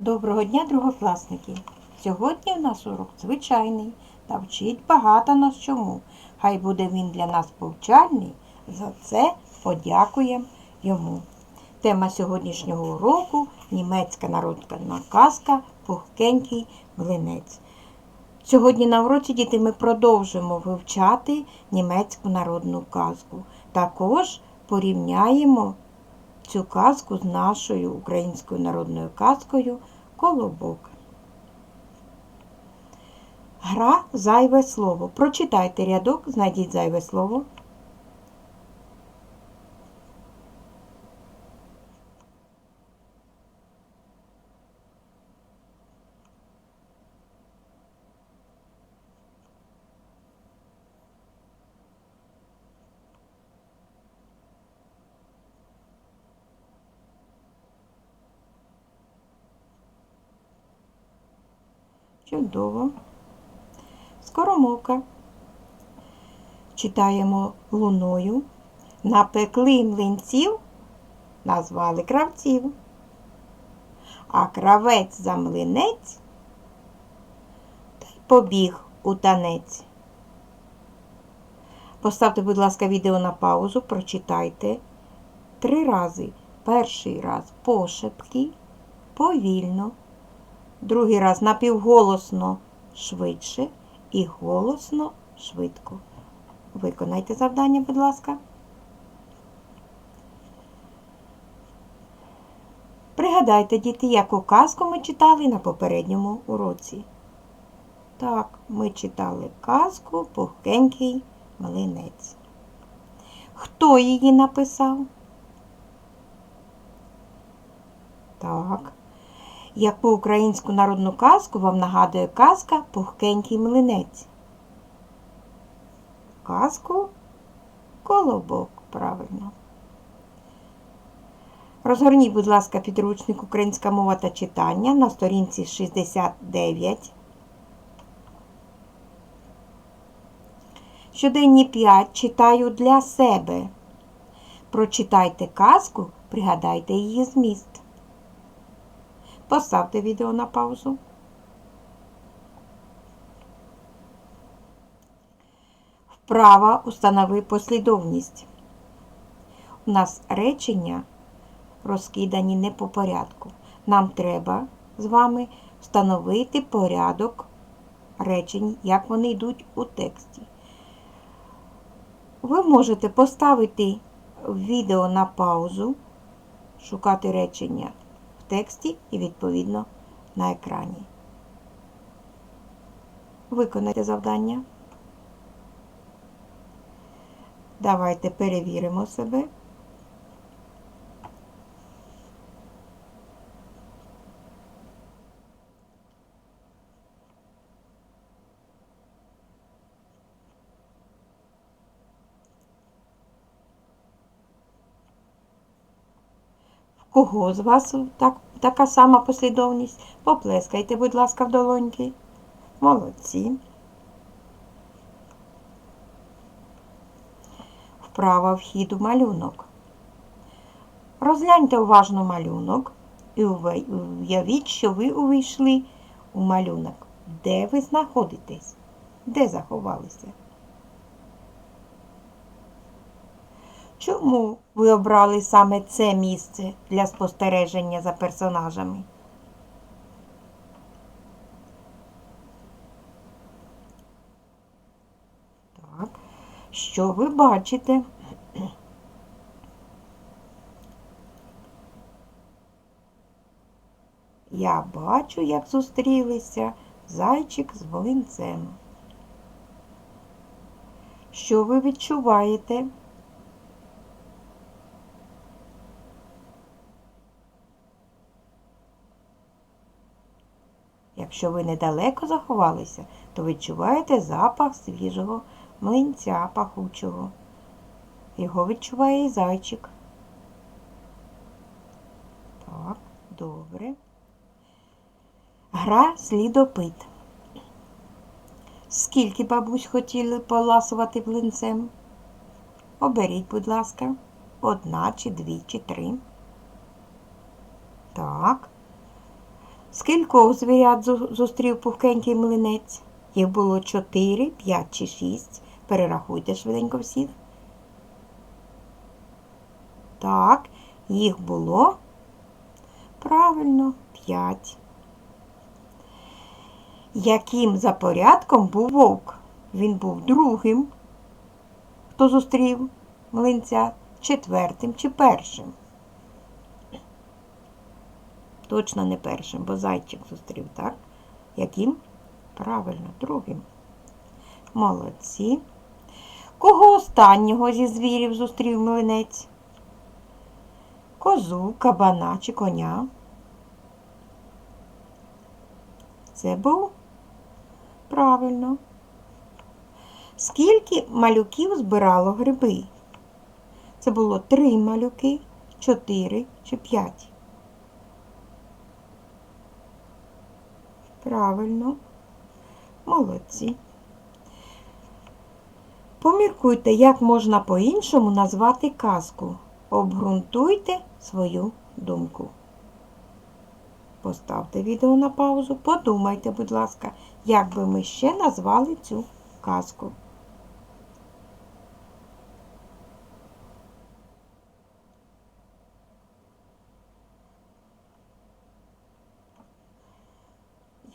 Доброго дня, другокласники! Сьогодні у нас урок звичайний та вчить багато нас чому. Хай буде він для нас повчальний. За це подякуємо йому. Тема сьогоднішнього уроку німецька народна казка Пухкенький млинець. Сьогодні на уроці діти ми продовжимо вивчати німецьку народну казку. Також порівняємо цю казку з нашою українською народною казкою Колобок. Гра зайве слово. Прочитайте рядок, знайдіть зайве слово. Чудово. Скоромовка. Читаємо луною. Напекли млинців, назвали кравців. А кравець за млинець та й побіг у танець. Поставте, будь ласка, відео на паузу, прочитайте три рази. Перший раз пошепки, повільно. Другий раз напівголосно швидше і голосно швидко. Виконайте завдання, будь ласка. Пригадайте, діти, яку казку ми читали на попередньому уроці. Так, ми читали казку Пухкенький млинець. Хто її написав? Так. Яку українську народну казку вам нагадує казка Пухкенький млинець? Казку Колобок, правильно. Розгорніть, будь ласка, підручник Українська мова та читання на сторінці 69. Щоденні 5 читаю для себе. Прочитайте казку, пригадайте її зміст. Поставте відео на паузу. Вправа установи послідовність. У нас речення розкидані не по порядку. Нам треба з вами встановити порядок речень, як вони йдуть у тексті. Ви можете поставити відео на паузу, шукати речення тексті і, відповідно, на екрані. Виконайте завдання. Давайте перевіримо себе. Кого з вас так, така сама послідовність? Поплескайте, будь ласка, в долоньки. Молодці. Вправа вхід у малюнок. Розгляньте уважно малюнок і уявіть, що ви увійшли у малюнок. Де ви знаходитесь? Де заховалися? Чому ви обрали саме це місце для спостереження за персонажами? Так, що ви бачите? Я бачу, як зустрілися зайчик з волинцем. Що ви відчуваєте? Якщо ви недалеко заховалися, то відчуваєте запах свіжого млинця пахучого. Його відчуває і зайчик. Так, добре. Гра слідопит. Скільки бабусь хотіли поласувати млинцем? Оберіть, будь ласка, одна чи дві, чи три. Так. Скількох звірят зустрів пухкенький млинець? Їх було чотири, п'ять чи шість. Перерахуйте швиденько всіх. Так, їх було правильно п'ять. Яким за порядком був вовк? Він був другим. Хто зустрів млинця? Четвертим чи першим? Точно не першим, бо зайчик зустрів, так? Яким? Правильно, другим. Молодці. Кого останнього зі звірів зустрів млинець? Козу, кабана чи коня? Це був правильно. Скільки малюків збирало гриби? Це було три малюки, чотири чи п'ять. Правильно. Молодці. Поміркуйте, як можна по-іншому назвати казку. Обґрунтуйте свою думку. Поставте відео на паузу. Подумайте, будь ласка, як би ми ще назвали цю казку.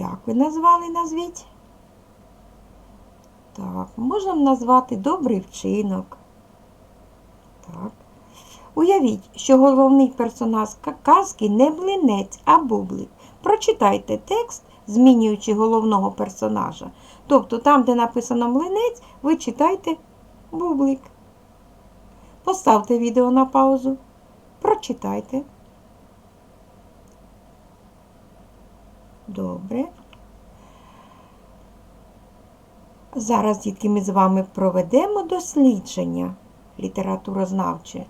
Як ви назвали, назвіть? Так, можемо назвати добрий вчинок. Так. Уявіть, що головний персонаж казки не блинець, а бублик. Прочитайте текст, змінюючи головного персонажа. Тобто там, де написано млинець, ви читайте бублик. Поставте відео на паузу. Прочитайте. Добре. Зараз, дітки, ми з вами проведемо дослідження літературознавче.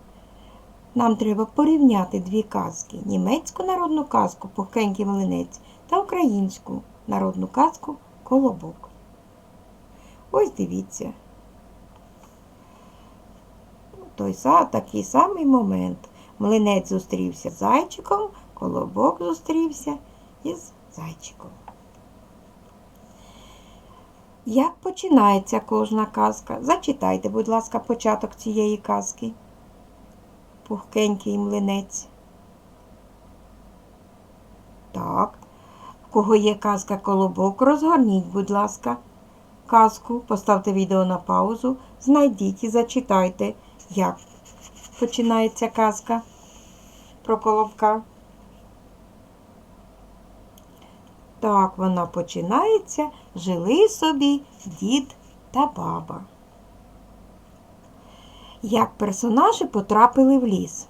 Нам треба порівняти дві казки: німецьку народну казку Пухкенький млинець та українську народну казку Колобок. Ось дивіться. Той такий самий момент. Млинець зустрівся з зайчиком, колобок зустрівся із зайчиком. Як починається кожна казка? Зачитайте, будь ласка, початок цієї казки. Пухкенький млинець. Так. В кого є казка колобок, розгорніть, будь ласка, казку, поставте відео на паузу, знайдіть і зачитайте, як починається казка про колобка. Так вона починається. Жили собі дід та баба. Як персонажі потрапили в ліс?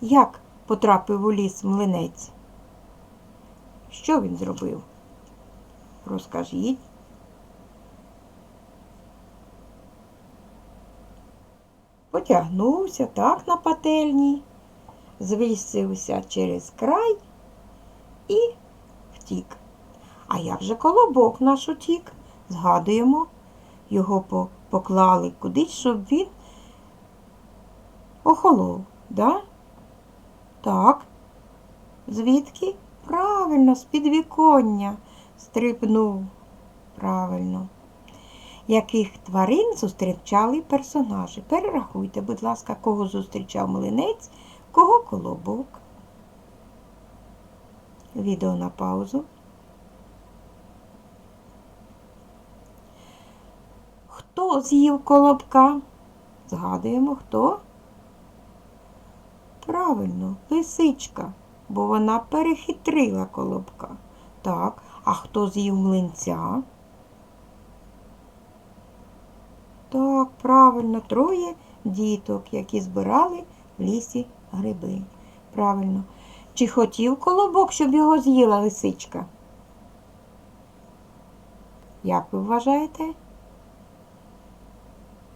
Як потрапив у ліс млинець? Що він зробив? Розкажіть. Потягнувся так на пательні, звісився через край і втік. А як же колобок наш утік? Згадуємо, його поклали кудись, щоб він охолов, да? Так. Звідки? Правильно, з підвіконня стрибнув. Правильно. Яких тварин зустрічали персонажі? Перерахуйте, будь ласка, кого зустрічав млинець, кого колобок. Відео на паузу. Хто з'їв колобка? Згадуємо, хто? Правильно, лисичка, бо вона перехитрила колобка. Так, а хто з'їв млинця? Так, правильно, троє діток, які збирали в лісі гриби. Правильно. Чи хотів колобок, щоб його з'їла лисичка? Як ви вважаєте?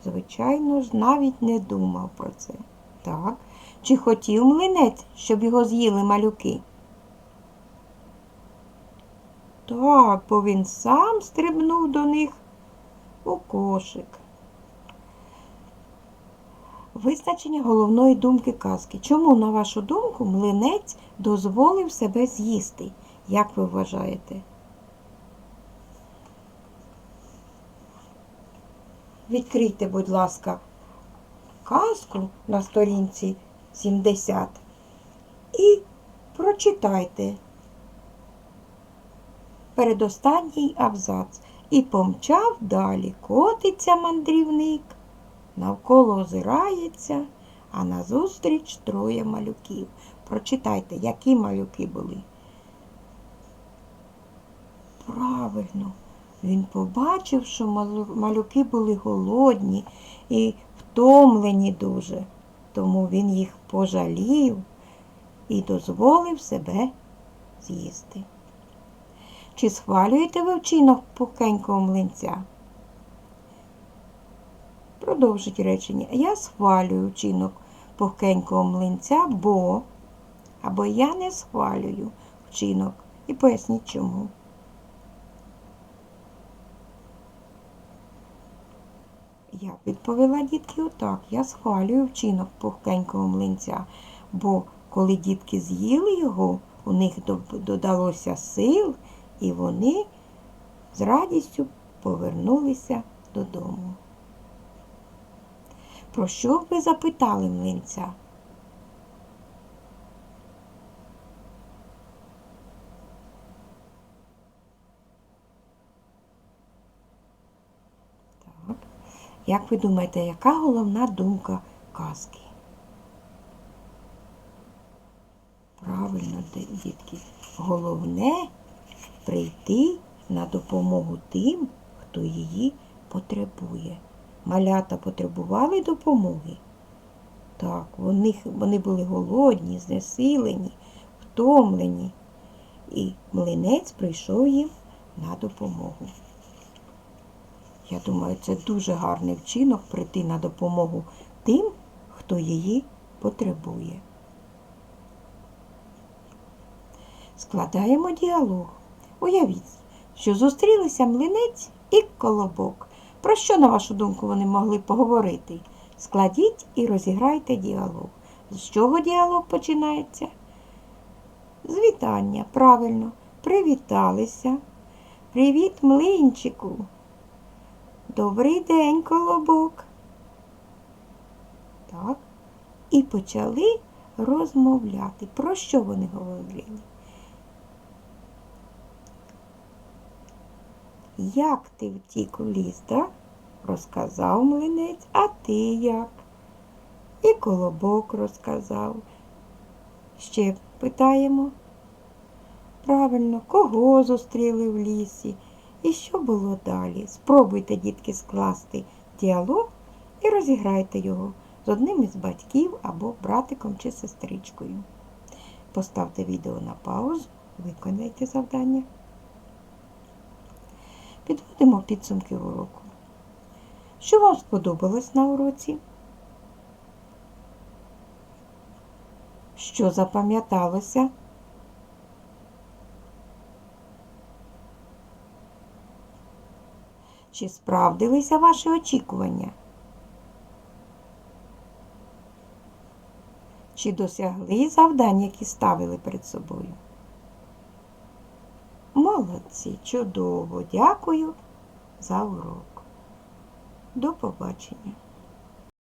Звичайно ж, навіть не думав про це. Так. Чи хотів млинець, щоб його з'їли малюки? Так, бо він сам стрибнув до них у кошик. Визначення головної думки казки. Чому, на вашу думку, млинець дозволив себе з'їсти? Як ви вважаєте? Відкрийте, будь ласка, казку на сторінці 70 і прочитайте передостанній абзац. І помчав далі. Котиться мандрівник, навколо озирається, а назустріч троє малюків. Прочитайте, які малюки були. Правильно, він побачив, що малюки були голодні і втомлені дуже, тому він їх пожалів і дозволив себе з'їсти. Чи схвалюєте ви вчинок пухенького млинця? Продовжить речення. Я схвалюю вчинок пухенького млинця, бо або я не схвалюю вчинок. І поясніть чому. Я відповіла дітки отак. Я схвалюю вчинок пухкенького млинця, бо коли дітки з'їли його, у них додалося сил, і вони з радістю повернулися додому. Про що б ви запитали млинця? Так. Як ви думаєте, яка головна думка казки? Правильно, дітки. Головне прийти на допомогу тим, хто її потребує. Малята потребували допомоги? Так, вони, вони були голодні, знесилені, втомлені. І млинець прийшов їм на допомогу. Я думаю, це дуже гарний вчинок прийти на допомогу тим, хто її потребує. Складаємо діалог. Уявіть, що зустрілися млинець і колобок. Про що, на вашу думку, вони могли поговорити? Складіть і розіграйте діалог. З чого діалог починається? З вітання, правильно. Привіталися. Привіт, млинчику. Добрий день, колобок. Так. І почали розмовляти. Про що вони говорили? Як ти втік у ліс, так? Розказав млинець, а ти як? І колобок розказав. Ще питаємо. Правильно, кого зустріли в лісі? І що було далі? Спробуйте, дітки, скласти діалог і розіграйте його з одним із батьків або братиком чи сестричкою. Поставте відео на паузу, виконайте завдання. Підводимо підсумки уроку. Що вам сподобалось на уроці? Що запам'яталося? Чи справдилися ваші очікування? Чи досягли завдань, які ставили перед собою? Молодці, чудово, дякую за урок. До побачення.